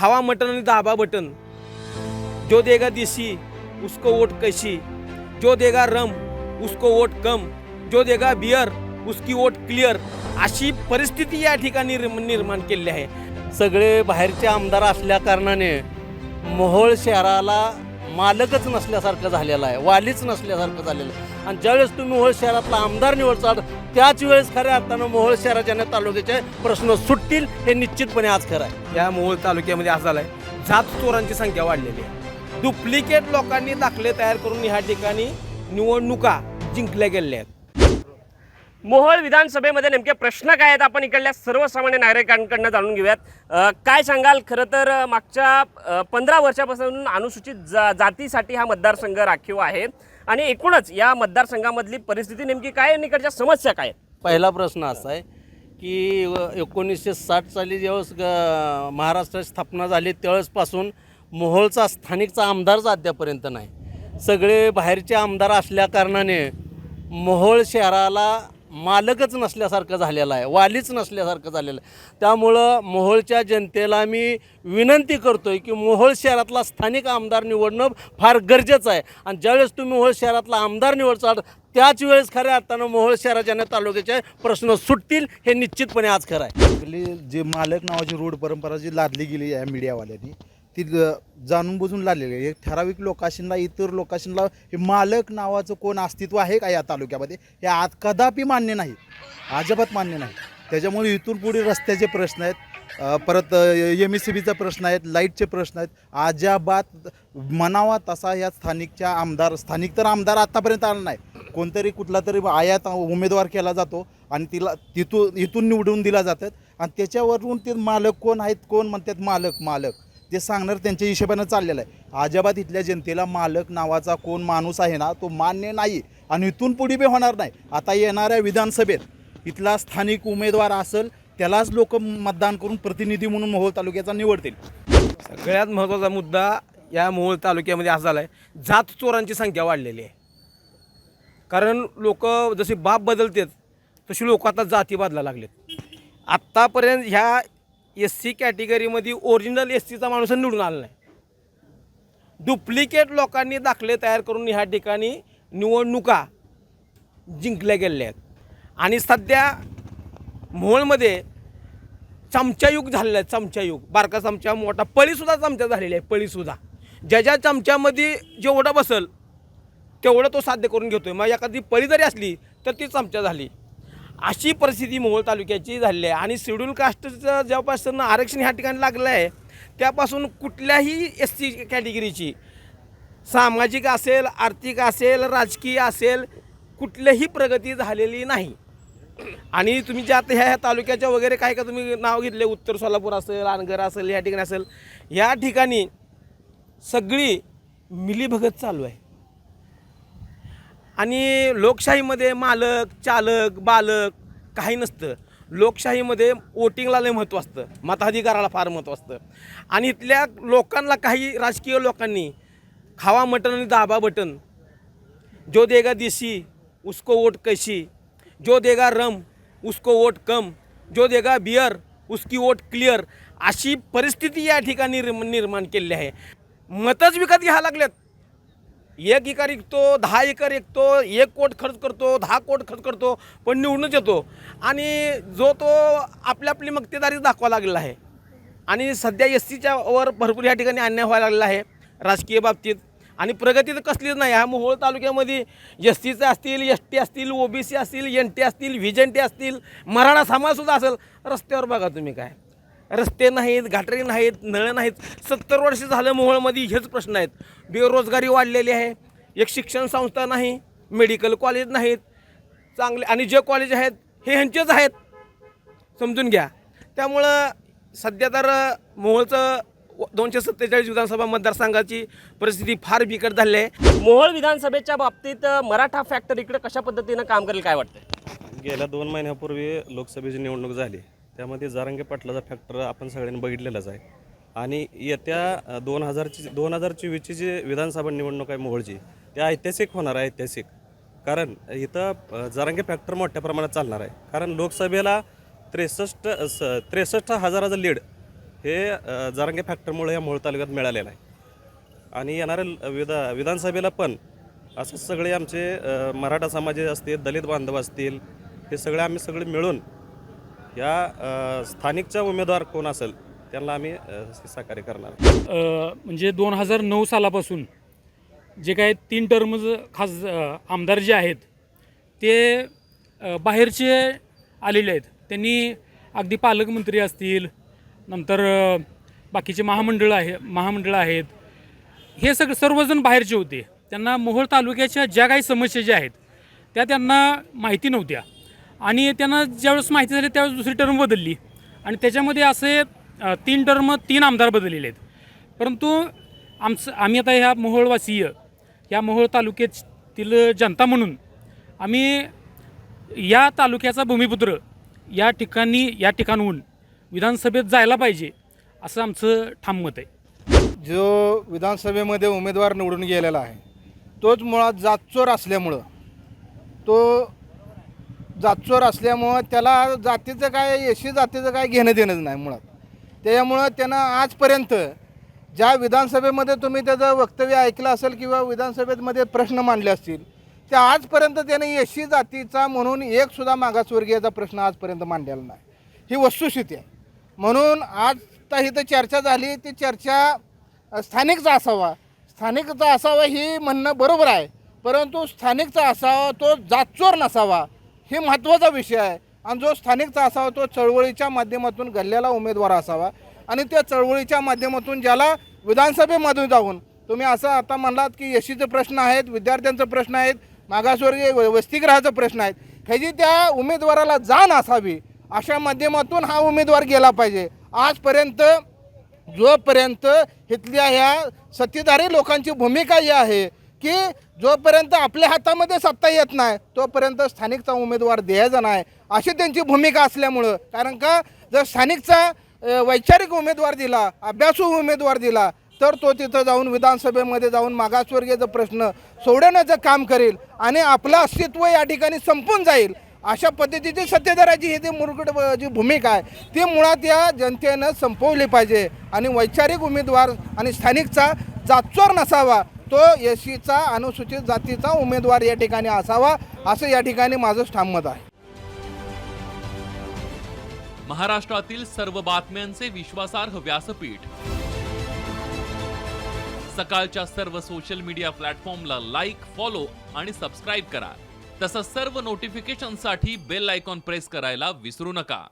खावा मटन आणि दाबा बटन. जो देगा देसी उसको वोट कशी जो देगा रम उसको वोट कम. जो देगा बियर उसकी वोट क्लिअर अशी परिस्थिती या ठिकाणी निर्माण केलेली आहे. सगळे बाहेरचे आमदार असल्या कारणाने मोहोळ शहराला मालकच नसल्यासारखं झालेलं आहे. वालीच नसल्यासारखं झालेलं आहे. आणि ज्यावेळेस तुम्ही मोहोळ शहरातला आमदार निवडचाल त्याच वेळेस खऱ्या अर्थानं मोहोळ शहराच्या आणि तालुक्याचे प्रश्न सुटतील हे निश्चितपणे आज खरं आहे. या मोहोळ तालुक्यामध्ये असं झालंय. जात चोरांची संख्या वाढलेली आहे. डुप्लिकेट लोकांनी दाखले तयार करून ह्या ठिकाणी निवडणुका जिंकल्या गेलेल्या आहेत. मोहोळ विधानसभेमध्ये नेमके प्रश्न काय आहेत? आपण इकडल्या सर्वसामान्य नागरिकांकडनं जाणून घेऊयात. काय सांगाल? खरं तर मागच्या पंधरा वर्षापासून अनुसूचित जा जातीसाठी हा मतदारसंघ राखीव आहे. आणि एकूणच या मतदारसंघामधली परिस्थिती नेमकी काय आणि इकडच्या समस्या काय पहिला प्रश्न असा आहे की व- एकोणीसशे साठ साली जेव्हा ग- महाराष्ट्राची स्थापना झाली त्यावेळेसपासून मोहोळचा स्थानिकचा आमदारच अद्यापर्यंत नाही. सगळे बाहेरचे आमदार असल्याकारणाने मोहोळ शहराला मालकच नसल्यासारखं झालेलं आहे वालीच नसल्यासारखं झालेलं आहे. त्यामुळं मोहोळच्या जनतेला मी विनंती करतो आहे की मोहोळ शहरातला स्थानिक आमदार निवडणं फार गरजेचं आहे. आणि ज्यावेळेस तुम्ही मोहोळ शहरातला आमदार निवडचाल त्याच वेळेस खऱ्या अर्थानं मोहोळ शहराच्या आणि तालुक्याचे प्रश्न सुटतील हे निश्चितपणे आज खरं आहे. जे मालक नावाची रूढ परंपरा जी लादली गेली आहे मीडियावाल्यांनी ती जाणून बुजून लागलेली आहे. एक ठराविक लोकाशींना इतर लोकाशींना हे मालक नावाचं कोण अस्तित्व आहे का या तालुक्यामध्ये? हे आज कदापि मान्य नाही. अजिबात मान्य नाही. त्याच्यामुळे इथून पुढे रस्त्याचे प्रश्न आहेत. परत एम एस सी बीचा प्रश्न आहेत लाईटचे प्रश्न आहेत. अजाबात म्हणावा तसा या स्थानिकच्या आमदार स्थानिक तर आमदार आत्तापर्यंत आला नाही. कोणतरी कुठला तरी आयात उमेदवार केला जातो आणि तिला तिथून इथून निवडून दिला जातात. आणि त्याच्यावरून ते मालक कोण आहेत कोण म्हणतात मालक मालक. ते सांगणार त्यांच्या हिशोबानं चाललेलं आहे. अजाबात इथल्या जनतेला मालक नावाचा कोण माणूस आहे ना तो मान्य नाही आणि इथून पुढे बी होणार नाही. आता येणाऱ्या विधानसभेत इथला स्थानिक उमेदवार असेल त्यालाच लोक मतदान करून प्रतिनिधी म्हणून मोहोळ तालुक्याचा निवडतील. सगळ्यात महत्त्वाचा मुद्दा या मोहोळ तालुक्यामध्ये असा झाला आहे जात चोरांची संख्या वाढलेली आहे. कारण लोक जसे बाप बदलतात तशी लोक आता जाती बदला लागलेत. आत्तापर्यंत ह्या एस सी कॅटेगरीमध्ये ओरिजिनल एस सीचा माणूस निवडून आला नाही. डुप्लिकेट लोकांनी दाखले तयार करून ह्या ठिकाणी निवडणुका जिंकल्या गेलेल्या आहेत. आणि सध्या मोहोळमध्ये चमचायुग झालेलं आहे चमचायुग बारका चमचा मोठा. पळीसुद्धा चमचा झालेला आहे पळीसुद्धा ज्याच्या चमच्यामध्ये जेवढं बसल तेवढं तो साध्य करून घेतो आहे मग एखादी पळी जरी असली तर ती चमचा झाली. अशी परिस्थिती मोहोळ तालुक्याची झालेली आहे. आणि शेड्यूल कास्टचं जेव्हापासून आरक्षण ह्या ठिकाणी लागलं आहे त्यापासून कुठल्याही एस सी कॅटेगरीची सामाजिक असेल आर्थिक असेल राजकीय असेल कुठलीही प्रगती झालेली नाही. आणि तुम्ही ज्या आता ह्या ह्या तालुक्याच्या वगैरे काय का तुम्ही नाव घेतले उत्तर सोलापूर असेल अनगर असेल या ठिकाणी असेल या ठिकाणी सगळी मिलीभगत चालू आहे. आणि लोकशाहीमध्ये मालक चालक बालक काही नसतं. लोकशाहीमध्ये वोटिंगला लय महत्त्व असतं. मताधिकाराला फार महत्त्व असतं. आणि इथल्या लोकांना काही राजकीय लोकांनी खावा मटन आणि दाबा बटन जो देगा देशी उसको वोट कैशी जो देगा रम उसको वोट कम जो देगा बियर उसकी वोट क्लिअर अशी परिस्थिती या ठिकाणी निर्म- निर्माण केलेली आहे. मतच विकत घ्यायला लागल्यात एक एकर विकतो दहा एकर विकतो एक कोट खर्च करतो दहा कोट खर्च करतो पण निवडूनच येतो. आणि जो तो आपली आपली मक्तेदारी दाखवा लागलेला आहे. आणि सध्या एस सीच्या वर भरपूर या ठिकाणी अन्याय व्हायला लागलेला आहे राजकीय बाबतीत. आणि प्रगती तर कसलीच नाही ह्या मोहोळ तालुक्यामध्ये एस सीचे असतील एस टी असतील ओ बी सी असतील एन टी असतील व्हिजन टी असतील मराठा समाजसुद्धा असेल रस्त्यावर बघा तुम्ही काय. रस्ते नाहीत गटारी नाहीत नळं नाहीत. सत्तर वर्ष झालं मोहोळमध्ये हेच प्रश्न आहेत. बेरोजगारी वाढलेली आहे. एक शिक्षण संस्था नाही मेडिकल कॉलेज नाहीत. चांगले आणि जे कॉलेज आहेत हे ह्यांचेच आहेत. समजून घ्या. त्यामुळं सध्या तर मोहोळचं दोनशे सत्तेचाळीस विधानसभा मतदारसंघाची परिस्थिती फार बिकट झाली आहे. मोहोळ विधानसभेच्या बाबतीत मराठा फॅक्टर इकडे कशा पद्धतीनं काम करेल काय वाटतं गेल्या दोन महिन्यापूर्वी लोकसभेची निवडणूक झाली. त्यामध्ये जारंगे पाटलाचा फॅक्टर आपण सगळ्यांनी बघितलेलाच आहे. आणि येत्या दोन हजारची दोन हजार चोवीसची जी विधानसभा निवडणूक आहे मोहोळची त्या ऐतिहासिक होणार आहे ऐतिहासिक. कारण इथं जारंगे फॅक्टर मोठ्या प्रमाणात चालणार आहे. कारण लोकसभेला त्रेसष्ट स त्रेसष्ट हजाराचं लीड हे जारंगे फॅक्टरमुळे या मोहोळ तालुक्यात मिळालेलं आहे. आणि येणाऱ्या विधा विधानसभेला पण असं सगळे आमचे मराठा समाज असतील दलित बांधव असतील हे सगळे आम्ही सगळे मिळून या स्थानिकचा उमेदवार कोण असेल त्यांना आम्ही अ, सहकार्य करणार. म्हणजे दोन हजार नऊ सालापासून जे काय तीन टर्मज खास आमदार जे आहेत ते बाहेरचे आलेले आहेत. त्यांनी अगदी पालकमंत्री असतील नंतर बाकीचे महामंडळ आहे महामंडळ आहेत. हे सगळं सर्वजण बाहेरचे होते. त्यांना मोहोळ तालुक्याच्या ज्या काही समस्या ज्या आहेत त्या त्यांना माहिती नव्हत्या. आणि त्यांना ज्यावेळेस माहिती झाली त्यावेळेस दुसरी टर्म बदलली. आणि त्याच्यामध्ये असे तीन टर्म तीन आमदार बदललेले आहेत. परंतु आमचं आम्ही आता ह्या मोहोळवासीय या मोहोळ तालुक्यातील जनता म्हणून आम्ही या तालुक्याचा भूमिपुत्र या ठिकाणी या ठिकाणहून विधानसभेत जायला पाहिजे असं आमचं ठाम मत आहे. जो विधानसभेमध्ये उमेदवार निवडून गेलेला आहे तोच मुळात जातचोर असल्यामुळं तो जातचोर असल्यामुळं त्याला जातीचं काय एशी जातीचं काय घेणं देणंच नाही मुळात. त्याच्यामुळं त्यानं आजपर्यंत ज्या विधानसभेमध्ये तुम्ही त्याचं वक्तव्य ऐकलं असेल किंवा विधानसभेमध्ये प्रश्न मांडले असतील ते आजपर्यंत त्याने एशी जातीचा म्हणून एकसुद्धा मागासवर्गीयाचा प्रश्न आजपर्यंत मांडलेला नाही. ही वस्तुस्थिती आहे. म्हणून आज तर इथं चर्चा झाली ती चर्चा स्थानिकचा असावा. स्थानिकचा असावा ही म्हणणं बरोबर आहे. परंतु स्थानिकचा असावा तो जातचोर नसावा. हे महत्त्वाचा विषय आहे. आणि जो स्थानिकचा असावा तो चळवळीच्या माध्यमातून घडलेला उमेदवार असावा. आणि त्या चळवळीच्या माध्यमातून ज्याला विधानसभेमधून जाऊन तुम्ही असं आता म्हणलात की यशीचे प्रश्न आहेत विद्यार्थ्यांचे प्रश्न आहेत मागासवर्गीय व- वसतिगृहाचा प्रश्न आहेत. ह्याची त्या उमेदवाराला जाण असावी अशा माध्यमातून हा उमेदवार गेला पाहिजे. आजपर्यंत जोपर्यंत इथल्या ह्या सत्तेधारी लोकांची भूमिका ही आहे की जोपर्यंत आपल्या हातामध्ये सत्ता येत नाही तोपर्यंत स्थानिकचा उमेदवार द्यायचा नाही. अशी त्यांची भूमिका असल्यामुळं. कारण का जर स्थानिकचा वैचारिक उमेदवार दिला अभ्यासू उमेदवार दिला तर तो तिथं जाऊन विधानसभेमध्ये जाऊन मागासवर्गीयचा प्रश्न सोडवण्याचं काम करेल आणि आपलं अस्तित्व या ठिकाणी संपून जाईल अशा पद्धतीची सत्तेदाराची ही जी मुरगड जी भूमिका आहे ती मुळात या जनतेनं संपवली पाहिजे. आणि वैचारिक उमेदवार आणि स्थानिकचा जातचोर नसावा तो एसीचा अनुसूचित जातीचा उमेदवार या ठिकाणी असावा असं या ठिकाणी माझं ठाम मत आहे. महाराष्ट्रातील सर्व बातम्यांचे विश्वासार्ह व्यासपीठ. सकाळच्या सर्व सोशल मीडिया प्लॅटफॉर्मला लाईक फॉलो आणि सबस्क्राईब करा. तसंच सर्व नोटिफिकेशनसाठी बेल आयकॉन प्रेस करायला विसरू नका.